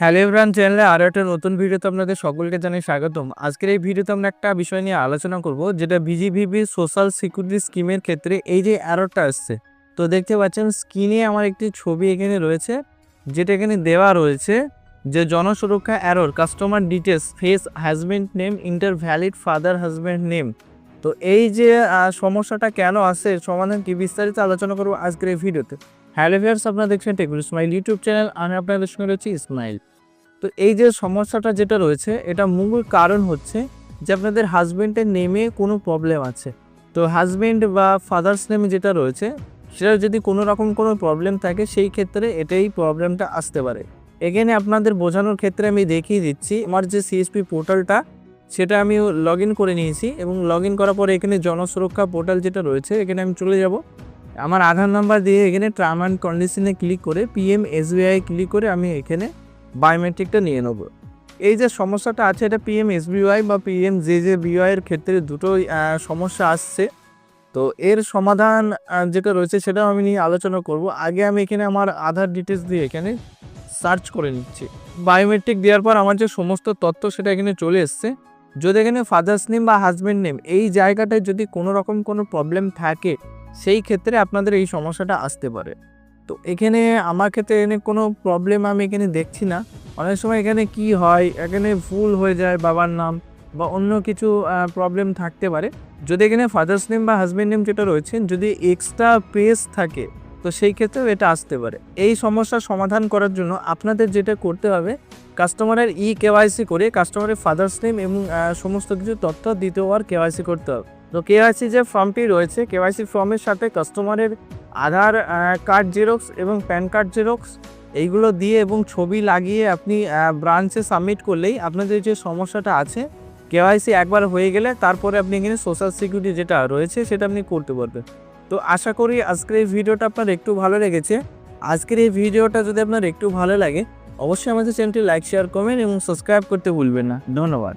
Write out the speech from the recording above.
Hello everyone চ্যানেলে আরও একটা নতুন ভিডিওতে আপনাদের সকলকে জানাই স্বাগতম। আজকের এই ভিডিওতে আমরা একটা বিষয় নিয়ে আলোচনা করব, যেটা বিজিভিবি সোশ্যাল সিকিউরিটি স্কিমের ক্ষেত্রে এই যে অ্যারোটা আসছে। তো দেখতে পাচ্ছেন স্ক্রিনে আমার একটি ছবি এখানে রয়েছে, যেটা এখানে দেওয়া রয়েছে যে জনসুরক্ষা অ্যারোর customer details face husband name enter valid father husband name তো এই যে সমস্যাটা কেন আসে সমাধান কি বিস্তারিত আলোচনা করব আজকের এই ভিডিওতে। হ্যালো ভিউয়ার্স আপনারা দেখছেন টেকুল ইসমাইল ইউটিউব চ্যানেল আমি আপনাদের সঙ্গে রয়েছি ইসমাইল তো এই যে সমস্যাটা যেটা রয়েছে, এটা মূল কারণ হচ্ছে যে আপনাদের হাজব্যান্ডের নেমে কোনো প্রবলেম আছে। তো হাজব্যান্ড বা ফাদার্স নেমে যেটা রয়েছে, সেটা যদি কোনো রকম কোনো প্রবলেম থাকে, সেই ক্ষেত্রে এটাই প্রবলেমটা আসতে পারে। এখানে আপনাদের বোঝানোর ক্ষেত্রে আমি দেখিয়ে দিচ্ছি, আমার যে সিএসপি পোর্টালটা সেটা আমি লগ করে নিয়েছি এবং লগ করার পরে এখানে জনসুরক্ষা পোর্টাল যেটা রয়েছে এখানে আমি চলে যাব। আমার আধার নাম্বার দিয়ে এখানে টার্ম অ্যান্ড কন্ডিশনে ক্লিক করে পিএম এসবিআই ক্লিক করে আমি এখানে বায়োমেট্রিকটা নিয়ে নেব। এই যে সমস্যাটা আছে এটা পিএম এসবিআই বা পিএম জে জে বিআই এর ক্ষেত্রে আহ, সমস্যা আসছে। তো এর সমাধান যেটা রয়েছে সেটাও আমি নিয়ে আলোচনা করব। আগে আমি এখানে আমার আধার ডিটেলস দিয়ে এখানে সার্চ করে নিচ্ছি। বায়োমেট্রিক দেওয়ার পর আমার যে সমস্ত তথ্য সেটা এখানে চলে এসছে। যদি এখানে ফাদার্স নেম বা হাজব্যান্ড নেম এই জায়গাটায় যদি কোনো রকম কোনো প্রবলেম থাকে, সেই ক্ষেত্রে আপনাদের এই সমস্যাটা আসতে পারে। তো এখানে আমার ক্ষেত্রে এখানে কোনো প্রবলেম আমি এখানে দেখছি না। অনেক সময় এখানে কি হয়, এখানে ভুল হয়ে যায় বাবার নাম বা অন্য কিছু প্রবলেম থাকতে পারে। যদি এখানে ফাদার্স নেম বা হাজব্যান্ড নেম যেটা রয়েছে, যদি এক্সট্রা পেজ থাকে তো সেই ক্ষেত্রেও এটা আসতে পারে। এই সমস্যার সমাধান করার জন্য আপনাদের যেটা করতে হবে কাস্টমারের ই কেওয়াইসি করে কাস্টমারের ফাদার্স নেম এবং সমস্ত কিছু তথ্য দ্বিতীয়বার কেওয়াইসি করতে হবে। তো কেওয়াইসি যে ফর্মটি রয়েছে কেওয়াইসি ফর্মের সাথে কাস্টমারের আধার কার্ড জেরক্স এবং প্যান কার্ড জেরক্স এইগুলো দিয়ে এবং ছবি লাগিয়ে আপনি ব্রাঞ্চে সাবমিট করলেই আপনাদের যে সমস্যাটা আছে কেওয়াইসি একবার হয়ে গেলে তারপরে আপনি এখানে সোশ্যাল সিকিউরিটি যেটা রয়েছে সেটা আপনি করতে পারবেন। তো আশা করি আজকের এই ভিডিওটা আপনার একটু ভালো লেগেছে। আজকের এই ভিডিওটা যদি আপনার একটু ভালো লাগে, অবশ্যই আমাদের চ্যানেলটি লাইক শেয়ার কমেন্ট এবং সাবস্ক্রাইব করতে ভুলবেন না। ধন্যবাদ।